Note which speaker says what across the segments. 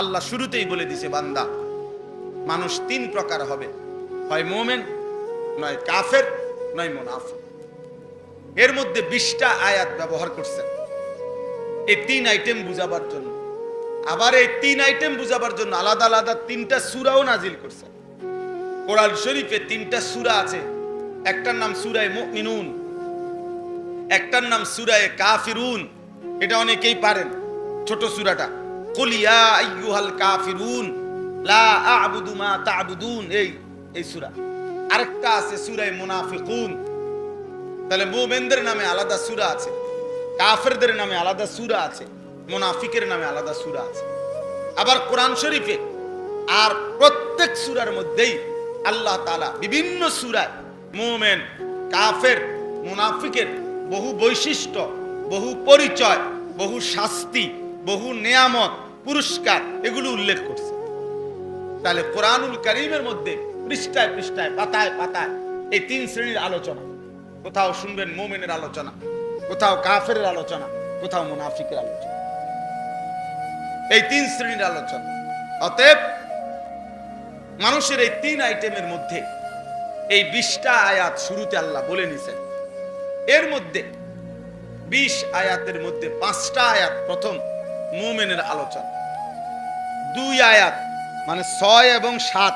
Speaker 1: আল্লাহ শুরুতেই বলে দিছে, বান্দা, মানুষ তিন প্রকার হবে। হয় মোমেন, নয় কাফের, নয় মোনাফিক। এর মধ্যে বিশটা আয়াত ব্যবহার করছেন এই তিন আইটেম বুঝাবার জন্য। আবার এই তিন আইটেম বুঝাবার জন্য আলাদা আলাদা তিনটা সুরাও নাজিল করছেন কোরআন শরীফে তিনটা সুরা আছে। একটার নাম সুরায় মিনুন একটার নাম সুরায় কাফিরুন। এটা অনেকেই পারেন, ছোট সুরাটা। কুলিয়া লা মা এই এই মুনাফিকুন। তাহলে নামে আলাদা সূরা আছে, কাফেরদের নামে আলাদা আছে, মুনাফিকের নামে আলাদা সূরা আছে। আবার কোরআন শরীফে আর প্রত্যেক সূরার মধ্যেই আল্লাহ বিভিন্ন সূরায় মুমিন, কাফের, মুনাফিকের বহু বৈশিষ্ট্য, বহু পরিচয়, বহু শাস্তি, বহু নেয়ামত পুরস্কার এগুলো উল্লেখ করছে। তাহলে কোরআনুল করিমের মধ্যে পৃষ্ঠায় পৃষ্ঠায়, পাতায় পাতায় এই তিন শ্রেণির আলোচনা। কোথাও শুনবেন মোমেনের আলোচনা, কোথাও কাফের আলোচনা, কোথাও মুনাফিকের আলোচনা। এই তিন শ্রেণির আলোচনা। অতএব মানুষের এই তিন আইটেমের মধ্যে এই বিশটা আয়াত শুরুতে আল্লাহ বলে নিছেন। এর মধ্যে বিশ আয়াতের মধ্যে পাঁচটা আয়াত প্রথম মুমেনের আলোচনা। দুই আয়াত মানে ছয় এবং সাত,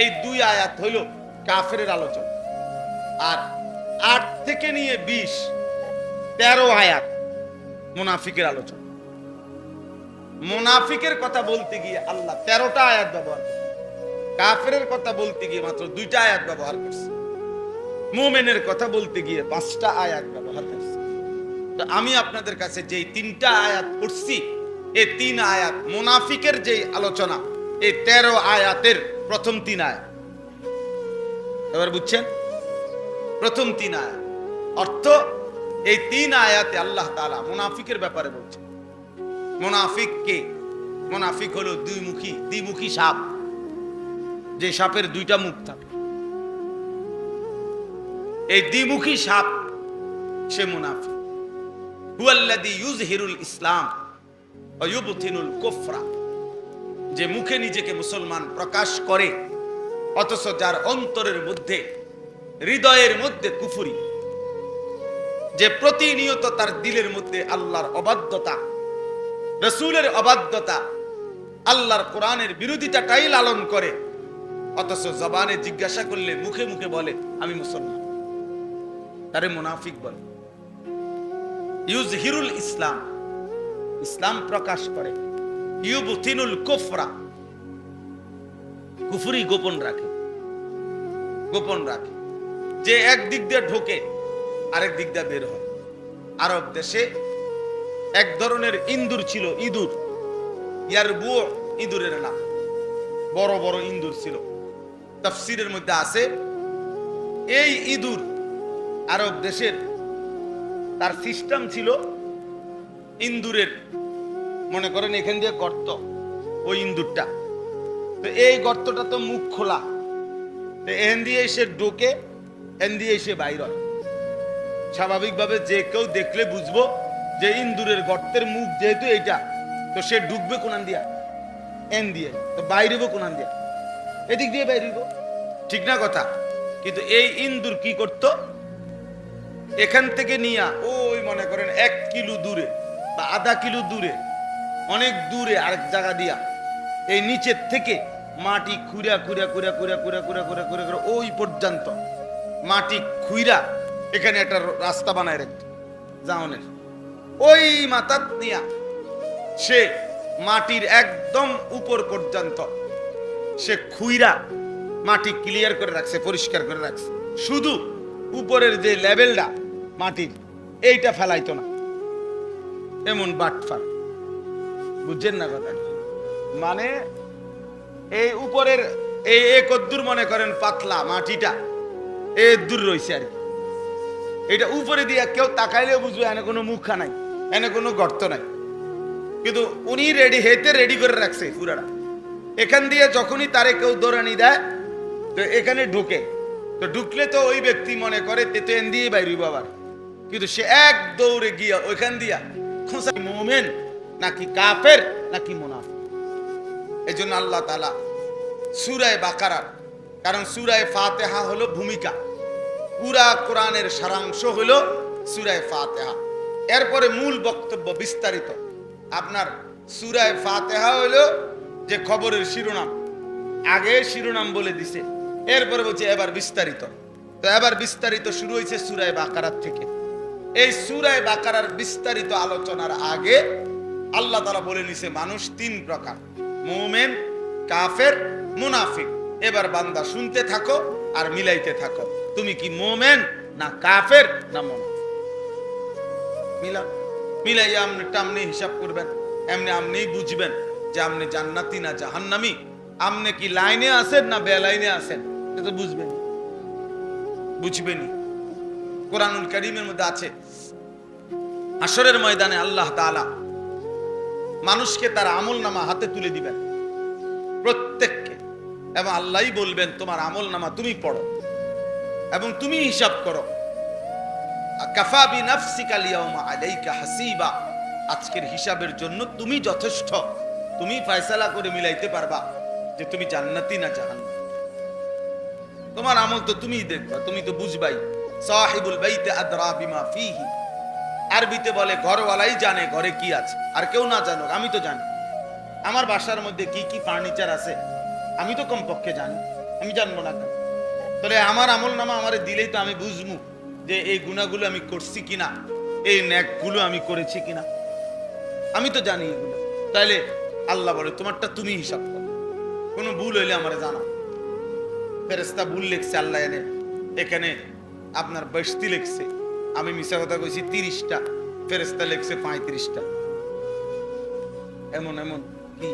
Speaker 1: এই দুই আয়াত হইল কাফের আলোচনা। আর আট থেকে নিয়ে বিশ, তেরো আয়াত মুনাফিকের আলোচনা। মুনাফিকের কথা বলতে গিয়ে আল্লাহ তেরোটা আয়াত ব্যবহার করছে। কাফের কথা বলতে গিয়ে মাত্র দুইটা আয়াত ব্যবহার করছে। মোমেনের কথা বলতে গিয়ে পাঁচটা আয়াত ব্যবহার করছে। তো আমি আপনাদের কাছে যেই তিনটা আয়াত পড়ছি এই তিন আয়াত মুনাফিকের যে আলোচনা, এই তেরো আয়াতের প্রথম তিন আয়াত। এবার বুঝছেন? প্রথম তিন আয়াত। অর্থ, এই তিন আয়াতে আল্লাহ তাআলা মুনাফিকের ব্যাপারে বলছে মুনাফিক কে? মুনাফিক হলো দুই মুখী দ্বিমুখী সাপ। যে সাপের দুইটা মুখ থাকে। এই দ্বিমুখী সাপ, সে মুনাফিক। হুয়াল্লাযী ইউজহিরুল ইসলাম। ওয়া ইউবতিনুল কুফরা, যে মুখে নিজেকে মুসলমান প্রকাশ করে, অথচ যার অন্তরের মধ্যে, হৃদয়ের মধ্যে কুফুরি, যে প্রতিনিয়ত তার দিলের মধ্যে আল্লাহর অবাধ্যতা, রসুলের অবাধ্যতা, আল্লাহর কোরআনের বিরোধিতাটাই লালন করে, অথচ জবানে জিজ্ঞাসা করলে মুখে মুখে বলে, আমি মুসলমান। তারে মুনাফিক বলে। ইউজহিরুল ইসলাম ইসলাম প্রকাশ করে। ইউবতিনুল কুফরা। কুফরি গোপন রাখে। গোপন রাখে। যে এক দিক দিয়ে ঢোকে, আরেক দিক দিয়ে বের হয়। আরব দেশে এক ধরনের ইন্দুর ছিল, ইঁদুর। ইয়ার বুয়ো ইঁদুরের নাম। বড় বড় ইন্দুর ছিল। তাফসিরের মধ্যে আছে, এই ইঁদুর আরব দেশের তার সিস্টেম ছিল ইন্দুরের, মনে করেন এখান দিয়ে গর্ত, ওই ইন্দুরটা। তো এই গর্তটা তো মুখ খোলা। তো এখান দিয়ে এসে ঢোকে এন দিয়ে এসে বাইর হয়। স্বাভাবিকভাবে যে কেউ দেখলে বুঝব যে ইন্দুরের গর্তের মুখ যেহেতু এইটা, তো সে ঢুকবে কোনান দিয়া এন দিয়ে, তো বাইরেব কোনান দিয়া। এদিক দিয়ে বাইরেব। ঠিক না কথা? কিন্তু এই ইন্দুর কি করত? এখান থেকে নিয়া, ওই মনে করেন এক কিলো দূরে বা আধা কিলো দূরে, অনেক দূরে আরেক জায়গা দিয়া। এই নিচের থেকে মাটি খুঁড়া খুঁড়া খুঁড়া খুঁড়া খুঁড়া খুঁড়া খুঁড়া খুঁড়া খুঁড়া ওই পর্যন্ত মাটি খুইরা এখানে একটা রাস্তা বানায় রাখত জাওনের ওই মাথাত নিয়া সে মাটির একদম উপর পর্যন্ত সে খুইরা মাটি ক্লিয়ার করে রাখছে, পরিষ্কার করে রাখছে। শুধু উপরের যে লেভেলটা মাটির, এইটা ফেলাইতো না। এমন বাটফার বুঝছেন না কথা? মানে এই উপরের এই এক দূর মনে করেন পাতলা মাটিটা, এ দূর রয়েছে আর কি। এটা উপরে দিয়ে কেউ তাকাইলে বুঝবে এনে কোনো মুখা নাই এনে কোনো গর্ত নাই। কিন্তু উনি রেডি হেতে রেডি করে রাখছে পুরাটা এখান দিয়ে যখনই তারে কেউ দৌড়ানি দেয়, তো এখানে ঢুকে। তো ঢুকলে তো ওই ব্যক্তি মনে করে, তে তো এন দিয়ে বাইরই বাবার কিন্তু সে এক দৌড়ে গিয়া ওইখান দিয়া মোমেন, নাকি কাফের, নাকি এই জন্য আল্লাহ তালা সুরায় বাকারার, কারণ সুরায় ফাতেহা হলো ভূমিকা। পুরা কোরআনের সারাংশ হলো সুরায় ফাতেহা। এরপরে মূল বক্তব্য বিস্তারিত। আপনার সুরায় ফাতেহা হলো যে খবরের শিরোনাম। আগে শিরোনাম বলে দিছে। এরপরে বলছে, এবার বিস্তারিত। তো এবার বিস্তারিত শুরু হয়েছে সুরায় বাকারার থেকে। এই সুরায় বাকারার বিস্তারিত আলোচনার আগে আল্লাহ তারা বলে নিছে, মানুষ তিন প্রকার। মোমেন, কাফের, মুনাফিক। এবার বান্দা শুনতে থাকো আর মিলাইতে থাকো। তুমি কি মোমেন না কাফের না মুনাফিক? মিলা, মিলাইয়া আপনি টামনি হিসাব করবেন, এমনি আপনি বুঝবেন যে আপনি জান্নাতি না জাহান্নামি। আপনি কি লাইনে আছেন না বেলাইনে আছেন? এটা তো বুঝবেন বুঝবেনি কোরআনুল করিমের মধ্যে আছে। আসরের ময়দানে আল্লাহ তাআলা মানুষকে তার আমল নামা হাতে তুলে দিবেন। প্রত্যেককে। এবং আল্লাহই বলবেন, তোমার আমল নামা তুমি পড়ো এবং তুমি হিসাব করো। কাফা বিনাফসিকা লিয়াউমা আলাইকা হাসিবা। আজকের হিসাবের জন্য তুমি যথেষ্ট। তুমি ফয়সালা করে মিলাইতে পারবা যে তুমি জান্নাতি না জাহান্নাম। তোমার আমল তো তুমিই দেখবা, তুমি তো বুঝবাই। সাহিবুল বাইতে আদরা বিমা ফিহি। আরবিতে বলে, ঘরওয়ালাই জানে ঘরে কি আছে, আর কেউ না জানুক, আমি তো জানি। আমার বাসার মধ্যে কি কি ফার্নিচার আছে, আমি তো কমপক্ষে জানি, আমি জানব না কেন? তাহলে আমার আমল নামা আমারে দিলেই তো আমি বুঝব যে এই গুণাগুলো আমি করছি কিনা, এই ন্যাকগুলো আমি করেছি কিনা। আমি তো জানি এগুলো। তাইলে আল্লাহ বলে, তোমারটা তুমি হিসাব করো। কোনো ভুল হইলে আমার জানা ফেরেস্তা ভুল লিখছে, আল্লাহ এনে, এখানে আপনার বস্তি লিখছে। আমি মিশা কথা কইছি তিরিশটা ফেরেস্তা লিখছে পঁয়ত্রিশটা। এমন এমন, কি?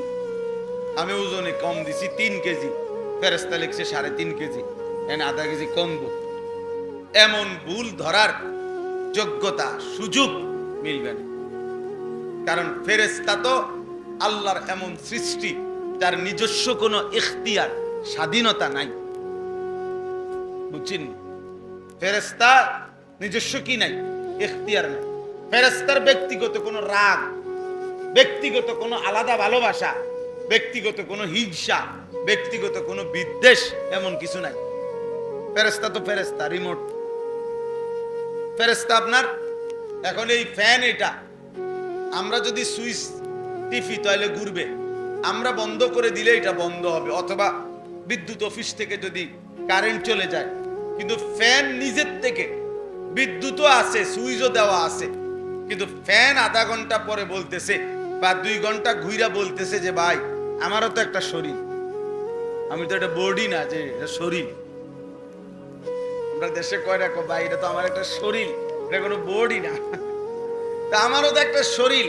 Speaker 1: আমি ওজনে কম দিছি তিন কেজি ফেরেস্তা লিখছে সাড়ে তিন কেজি, এনে আধা কেজি কম দো এমন ভুল ধরার যোগ্যতা, সুযোগ মিলবে না। কারণ ফেরেস্তা তো আল্লাহর এমন সৃষ্টি, তার নিজস্ব কোনো ইখতিয়ার, স্বাধীনতা নাই। বুঝছেন? ফেরেস্তা নিজস্ব কি নাই? এখতিয়ার নাই। ফেরেস্তার ব্যক্তিগত কোনো রাগ, ব্যক্তিগত কোনো আলাদা ভালোবাসা, ব্যক্তিগত কোনো হিংসা, ব্যক্তিগত কোনো বিদ্বেষ এমন কিছু নাই। ফেরেস্তা তো ফেরেস্তা রিমোট ফেরেস্তা আপনার? এখন এই ফ্যান এটা। আমরা যদি সুইচ টিপি তাহলে ঘুরবে। আমরা বন্ধ করে দিলে এটা বন্ধ হবে, অথবা বিদ্যুৎ অফিস থেকে যদি কারেন্ট চলে যায় কিন্তু ফ্যান নিজের থেকে। বিদ্যুৎও আছে, সুইচও দেওয়া আছে। কিন্তু ফ্যান আধা ঘণ্টা পরে বলতেছে বা দুই ঘণ্টা ঘুইরা বলতেছে যে, ভাই, আমারও তো একটা শরীর। আমি তো এটা বডি না, যে এটা শরীর। আমরা দেশে কয় রাখো ভাই, এটা তো আমার একটা শরীর, এটা কোনো বডি না। তা আমারও তো একটা শরীর।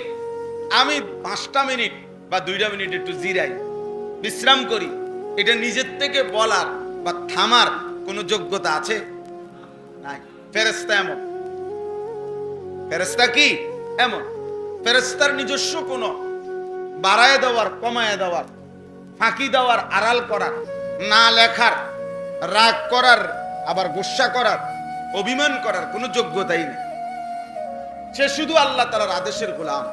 Speaker 1: আমি পাঁচটা মিনিট বা দুইটা মিনিট একটু জিরাই, বিশ্রাম করি। এটা নিজের থেকে বলার বা থামার কোনো যোগ্যতা আছে? নাই। ফেরেস্তা এমন। ফেরেস্তা কি? এমন। ফেরেস্তার নিজস্ব কোনো। বাড়ায় দেওয়ার, কমায় দেওয়ার, ফাঁকি দেওয়ার, আড়াল করার, না লেখার, রাগ করার, আবার গুসা করার, অভিমান করার কোনো যোগ্যতাই নেই। সে শুধু আল্লাহ তালার আদেশের গোলাম।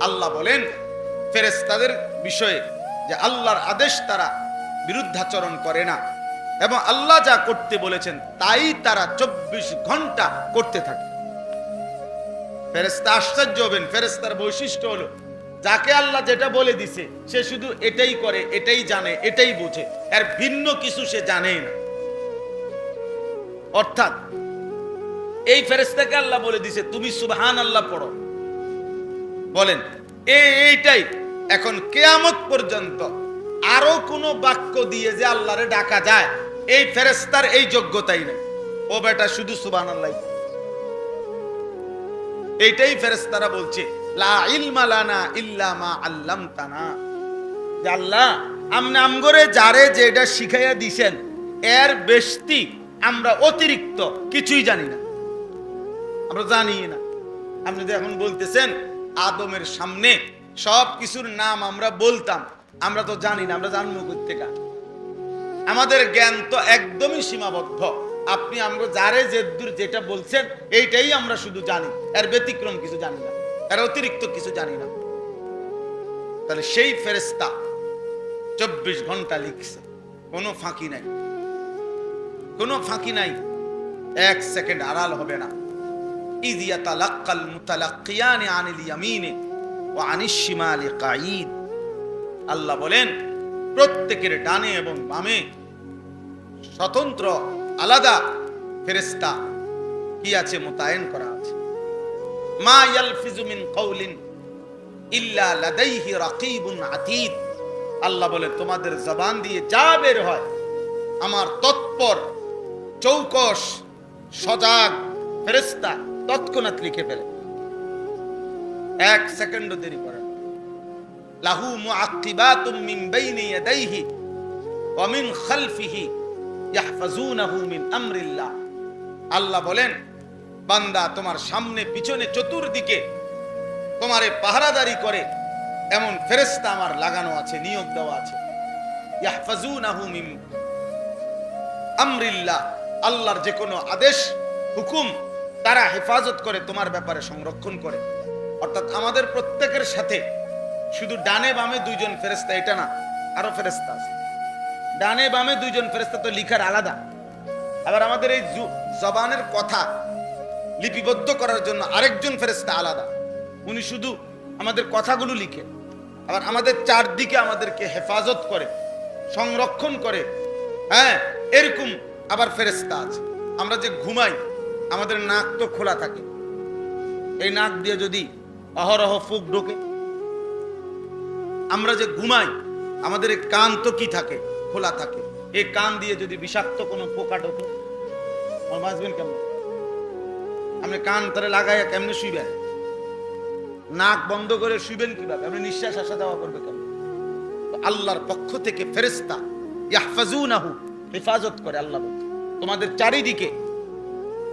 Speaker 1: আল্লাহ বলেন ফেরেশতাদের বিষয়ে যে আল্লাহর আদেশ তারা বিরুদ্ধাচরণ করে না এবং আল্লাহ যা করতে বলেছেন তাই তারা চব্বিশ ঘণ্টা করতে থাকে। ফেরেস্তা আশ্চর্য হবেন ফেরেস্তার বৈশিষ্ট্য হলো, যাকে আল্লাহ যেটা বলে দিছে, সে শুধু এটাই করে, এটাই জানে, এটাই বোঝে, এর ভিন্ন কিছু সে জানে না। অর্থাৎ, এই ফেরেস্তাকে আল্লাহ বলে দিছে, তুমি সুবহান আল্লাহ পড়ো। বলেন এই এইটাই এখন কেয়ামত পর্যন্ত আরও কোনো বাক্য দিয়ে যে আল্লাহরে ডাকা যায়, এই ফেরেস্তার এই যোগ্যতাই নেই। ও বেটা, শুধু সুবহান আল্লাহ এইটাই ফেরেস্তারা বলছে, লা ইলমা লানা ইল্লা মা আল্লামতানা। যে আল্লাহ, আমনে আমগরে যারে যেটা শিখাইয়া দিছেন, এর বেশতি আমরা অতিরিক্ত কিছুই জানি না। আমরা জানি না। আপনি এখন বলতেছেন, আদমের সামনে সব কিছুর নাম আমরা বলতাম, আমরা তো জানি না, আমরা জানব কোথেকা আমাদের জ্ঞান তো একদমই সীমাবদ্ধ। আপনি, আমরা যারে যেদূর যেটা বলছেন, এইটাই আমরা শুধু জানি। এর ব্যতিক্রম কিছু জানি না, এর অতিরিক্ত কিছু জানি না। তাহলে সেই ফেরেস্তা চব্বিশ ঘণ্টা লিখছে, কোনো ফাঁকি নাই। কোনো ফাঁকি নাই, এক সেকেন্ড আড়াল হবে না। ইদিয়া তালাক্কাল মুতালাক্কিয়ানে আনিল ইয়ামিনে। ও আনিসীমা আলী কাঈদ। আল্লাহ বলেন, প্রত্যেকের ডানে এবং বামে স্বতন্ত্র, আলাদা ফেরেস্তা কি আছে মোতায়েন করা আছে। মা ইয়ালফিজু ফিজুমিন কওলিন ইল্লা লাদাইহি রাকিবুন আতীদ। আল্লাহ বলে, তোমাদের জবান দিয়ে যা বের হয়, আমার তৎপর চৌকস সজাগ ফেরেস্তা তৎক্ষণাৎ লিখে ফেলে। এক সেকেন্ডও দেরি করে। লাহু মুআক্কিবাতুম মিন বাইনি ইয়াদাইহি ওয়া মিন খালফিহি ইয়াহফাজুনাহু মিন আমরিল্লাহ। আল্লাহ বলেন, বান্দা তোমার সামনে পিছনে চতুর্দিকে তোমারে পাহারাদারি করে, এমন ফেরেশতা আমার লাগানো আছে, নিয়োগ দেওয়া আছে। ইয়াহফাজুনাহু মিন আমরিল্লাহ। আল্লাহর যে কোনো আদেশ, হুকুম তারা হেফাজত করে, তোমার ব্যাপারে সংরক্ষণ করে। অর্থাৎ আমাদের প্রত্যেকের সাথে শুধু ডানে বামে দুইজন ফেরেস্তা এটা না, আরও ফেরেস্তা আছে। ডানে বামে দুইজন ফেরেস্তা তো লিখার আলাদা। আবার আমাদের এই জবানের কথা লিপিবদ্ধ করার জন্য আরেকজন ফেরেস্তা আলাদা। উনি শুধু আমাদের কথাগুলো লিখে, আবার আমাদের চারদিকে আমাদেরকে হেফাজত করে, সংরক্ষণ করে হ্যাঁ এরকম আবার ফেরেস্তা আছে। আমরা যে ঘুমাই, আমাদের নাক তো খোলা থাকে। এই নাক দিয়ে যদি অহরহ ফুক ঢোকে। আমরা যে ঘুমাই, আমাদের কান তো কি থাকে? খোলা থাকে। এই কান দিয়ে যদি বিষাক্ত কোনো পোকা ঢোকে বাঁচবেন কেমন? আপনি কান তারে লাগাইয়া কেমনে শুইবেন? নাক বন্ধ করে শুইবেন কীভাবে? আপনি নিঃশ্বাস আসা দেওয়া করবে কেমন? আল্লাহর পক্ষ থেকে ফেরেস্তা ইয়াহফাজুনাহু হেফাজত করে আল্লাহ তোমাদের চারিদিকে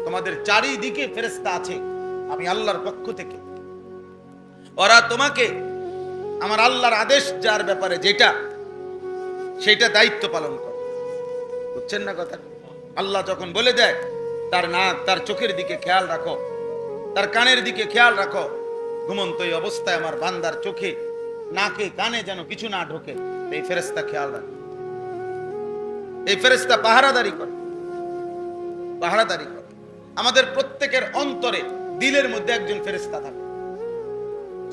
Speaker 1: তোমাদের চারিদিকে ফেরেস্তা আছে। আমি আল্লাহর পক্ষ থেকে ওরা তোমাকে আমার আল্লাহর আদেশ যার ব্যাপারে যেটা সেটা দায়িত্ব পালন করে। বুঝছেন না কথা? আল্লাহ যখন বলে দেয়, তার নাক, তার চোখের দিকে খেয়াল রাখো, তার কানের দিকে খেয়াল রাখো, ঘুমন্ত এই অবস্থায় আমার বান্দার চোখে, নাকে, কানে যেন কিছু না ঢোকে, এই ফেরেস্তা খেয়াল রাখে। এই ফেরেস্তা পাহারাদারি করে। পাহারাদারি করে। আমাদের প্রত্যেকের অন্তরে দিলের মধ্যে একজন ফেরেস্তা থাকে।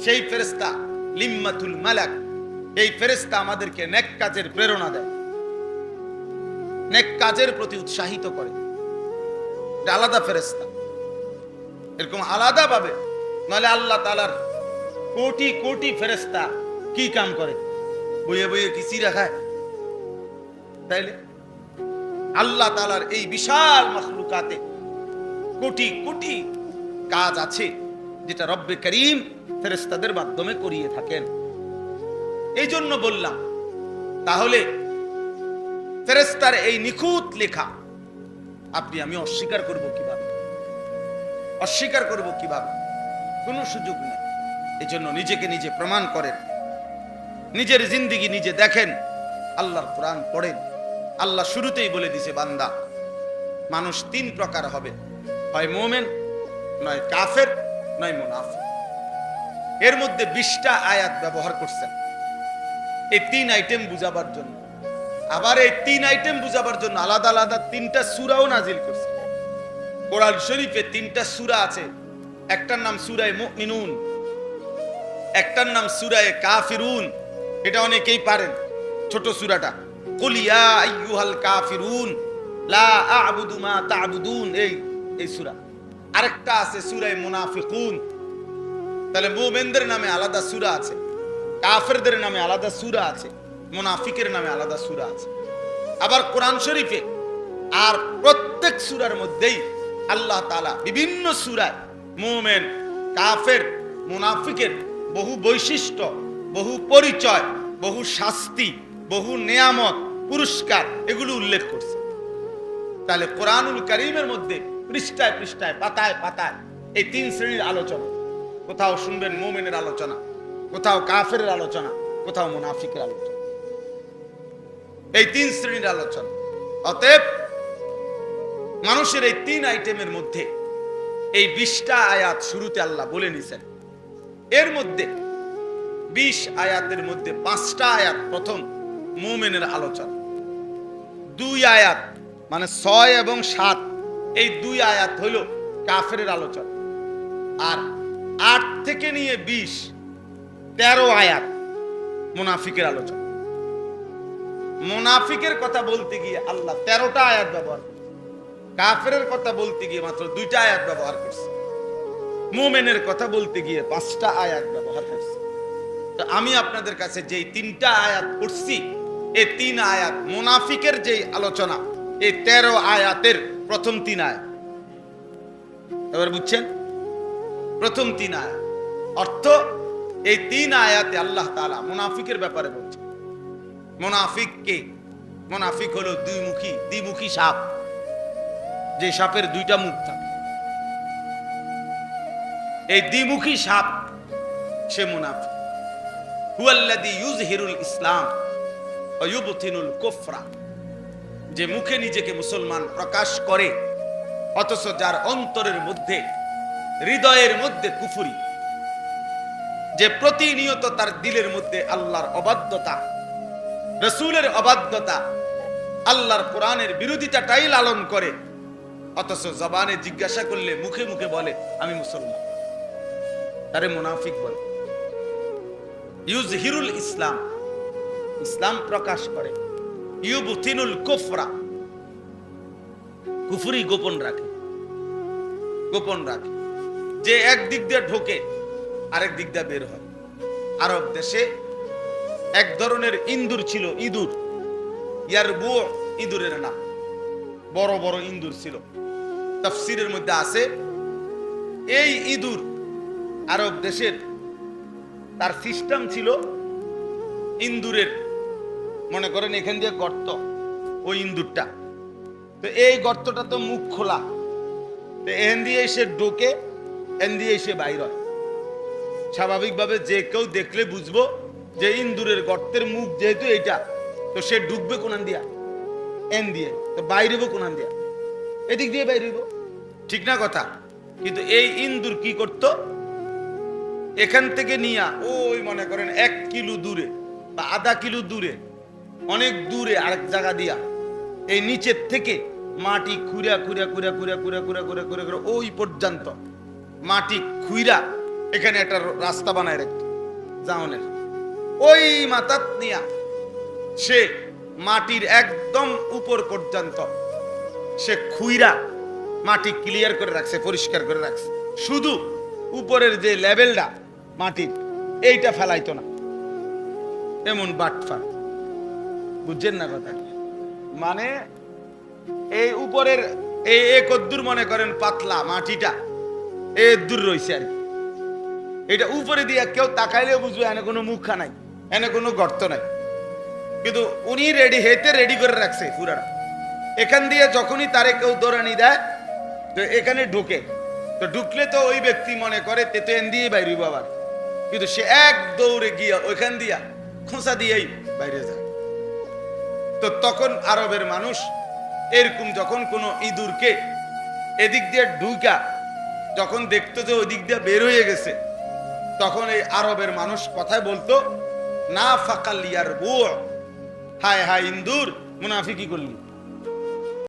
Speaker 1: সেই ফেরেস্তা লিম্মাতুল মালাক, এই ফেরেস্তা আমাদেরকে নেক কাজের প্রেরণা দেয়। নেক কাজের প্রতি উৎসাহিত করে। আলাদা ফেরেস্তা এরকম আলাদা ভাবে নাহলে আল্লাহ তালার কোটি কোটি ফেরেস্তা কি কাম করে? বইয়ে বইয়ে কি চিরা খায়? তাইলে আল্লাহ তালার এই বিশাল মখলুকাতে কোটি কোটি কাজ আছে, যেটা রব্বে করিম ফেরেস্তাদের মাধ্যমে করিয়ে থাকেন। এই জন্য বললাম, তাহলে ফেরেস্তার এই নিখুঁত লেখা আপনি আমি অস্বীকার করব কীভাবে? অস্বীকার করব কীভাবে? কোনো সুযোগ নেই। এই জন্য নিজেকে নিজে প্রমাণ করেন। নিজের জিন্দিগি নিজে দেখেন। আল্লাহর কোরআন পড়েন। আল্লাহ শুরুতেই বলে দিছে, বান্দা, মানুষ তিন প্রকার হবে। হয় মোমেন, নয় কাফের, নয় মুনাফিক। এর মধ্যে বিশটা আয়াত ব্যবহার করছেন। এই তিন আইটেম বুঝাবার জন্য। আবার এই তিন আইটেম বুঝাবার জন্য আলাদা আলাদা তিনটা সুরাও নাজিল করছে কোরআন শরীফে তিনটা সুরা আছে। একটার নাম সুরায় মুমিনুন, একটার নাম সুরায় কাফিরুন। এটা অনেকেই পারেন ছোট সুরাটা। কুলিয়া আইয়ুহাল কাফিরুন, লা আ'বুদু মা তা'বুদুন। এই এই সূরা। আরেকটা আছে সূরায়ে মুনাফিকুন। তাহলে মুমিনদের নামে আলাদা সূরা আছে, কাফেরদের নামে আলাদা সূরা আছে, মুনাফিকের নামে আলাদা সূরা আছে। আবার কোরআন শরীফে আর প্রত্যেক সূরার মধ্যেই আল্লাহ তালা বিভিন্ন সুরায় মুমিন, কাফের, মুনাফিকের বহু বৈশিষ্ট্য, বহু পরিচয়, বহু শাস্তি, বহু নেয়ামত, পুরস্কার এগুলো উল্লেখ করছে। তাহলে কোরআনুল করিমের মধ্যে পৃষ্ঠায় পৃষ্ঠায় পাতায় পাতায় এই তিন শ্রেণির আলোচনা। কোথাও শুনবেন মোমেনের আলোচনা, কোথাও কাফের আলোচনা, কোথাও মুনাফিকের আলোচনা। এই তিন শ্রেণির আলোচনা। অতএব মানুষের এই তিন আইটেমের মধ্যে এই বিশটা আয়াত শুরুতে আল্লাহ বলে নিছেন। এর মধ্যে বিশ আয়াতের মধ্যে পাঁচটা আয়াত প্রথম মোমেনের আলোচনা। দুই আয়াত মানে ছয় এবং সাত, এই দুই আয়াত হইল কাফের আলোচনা। আর আট থেকে নিয়ে বিশ, তেরো আয়াত মুনাফিকের আলোচনা। মুনাফিকের কথা বলতে গিয়ে আল্লাহ তেরোটা আয়াত ব্যবহার করছে। কাফের কথা বলতে গিয়ে মাত্র দুইটা আয়াত ব্যবহার করছে। মোমেনের কথা বলতে গিয়ে পাঁচটা আয়াত ব্যবহার করছে। তো আমি আপনাদের কাছে যেই তিনটা আয়াত পড়ছি, এই তিন আয়াত মুনাফিকের যেই আলোচনা, এই তেরো আয়াতের প্রথম তিন আয়াত। এবার বুঝছেন? প্রথম তিন আয়াত। অর্থ, এই তিন আয়াতে আল্লাহ তাআলা মুনাফিকের ব্যাপারে বলছে মুনাফিক কে? মুনাফিক হলো দুই মুখী দ্বিমুখী সাপ। যে সাপের দুইটা মুখ থাকে। এই দ্বিমুখী সাপ, সে মুনাফিক। হুয়াল্লাযী ইউজহিরুল ইসলাম ওয়া ইউবতিনুল কুফরা। যে মুখে নিজেকে মুসলমান প্রকাশ করে, অথচ যার অন্তরের মধ্যে হৃদয়ের মধ্যে কুফুরি। যে প্রতিনিয়ত তার দিলের মধ্যে আল্লাহর অবাধ্যতা, রসুলের অবাধ্যতা, আল্লাহর কোরআনের বিরোধিতাটাই লালন করে। অথচ জবানে জিজ্ঞাসা করলে মুখে মুখে বলে, আমি মুসলমান। তারে মুনাফিক বলে। ইউজহিরুল ইসলাম ইসলাম প্রকাশ করে। ইউবতিনুল কুফরা। কুফরি গোপন রাখে। গোপন রাখে। যে এক দিক দিয়ে ঢোকে, আরেক দিক দিয়ে বের হয়। আরব দেশে এক ধরনের ইন্দুর ছিল, ইঁদুর। ইয়ার বু ইঁদুরের নাম। বড় বড় ইন্দুর ছিল। তাফসিরের মধ্যে আছে, এই ইঁদুর আরব দেশের তার সিস্টেম ছিল ইন্দুরের। মনে করেন এখান দিয়ে গর্ত, ওই ইন্দুরটা। তো এই গর্তটা তো মুখ খোলা। তো এখান দিয়ে এসে ঢোকে এন দিয়ে এসে বাইর স্বাভাবিকভাবে যে কেউ দেখলে বুঝব যে ইন্দুরের গর্তের মুখ যেহেতু এইটা, তো সে ঢুকবে কোনান দিয়া? এন দিয়ে তো বাইরেবো কোনান দিয়া? এদিক দিয়ে বাইরেব। ঠিক না কথা? কিন্তু এই ইন্দুর কি করত? এখান থেকে নিয়া, ওই মনে করেন এক কিলো দূরে বা আধা কিলো দূরে, অনেক দূরে আরেক জায়গা দিয়া, এই নিচের থেকে মাটি খুঁড়া খুঁড়া খুঁড়া খুঁড়া খুঁড়া খুঁড়া খুঁড়া খুঁড়া ওই পর্যন্ত। মাটি খুইরা এখানে একটা রাস্তা বানায় রাখত জাউনের ওই মাতাত নিয়া সে মাটির একদম উপর পর্যন্ত সে খুইরা মাটি ক্লিয়ার করে রাখছে, পরিষ্কার করে রাখছে। শুধু উপরের যে লেভেলটা মাটির, এইটা ফেলাইতো না। এমন বাটফার। বুঝছেন না কথা? মানে এই উপরের, এই এক দূর মনে করেন পাতলা মাটিটা এ দূর রয়েছে আর। এটা উপরে দিয়ে কেউ তাকাইলে বুঝবে এনে কোনো মুখা নাই, এনে কোনো গর্ত নাই। কিন্তু উনি রেডি হেতে রেডি করে রাখছে পুরাটা এখান দিয়ে যখনই তারে কেউ দৌড়ানি দেয়, তো এখানে ঢুকে। তো ঢুকলে তো ওই ব্যক্তি মনে করে, তে তো এন দিয়ে বাইরে আবার। কিন্তু সে এক দৌড়ে গিয়া ওইখান দিয়া খোঁচা দিয়েই বাইরে যায়। তো তখন আরবের মানুষ এরকম যখন কোনো ইঁদুরকে এদিক দিয়ে ঢুকা যখন দেখতো যে ওই দিক দিয়ে বের হয়ে গেছে, তখন এই আরবের মানুষ কথায় বলতো, না ফাকালিয়ার বউ হায় হায় ইন্দুর মুনাফি কি করলি।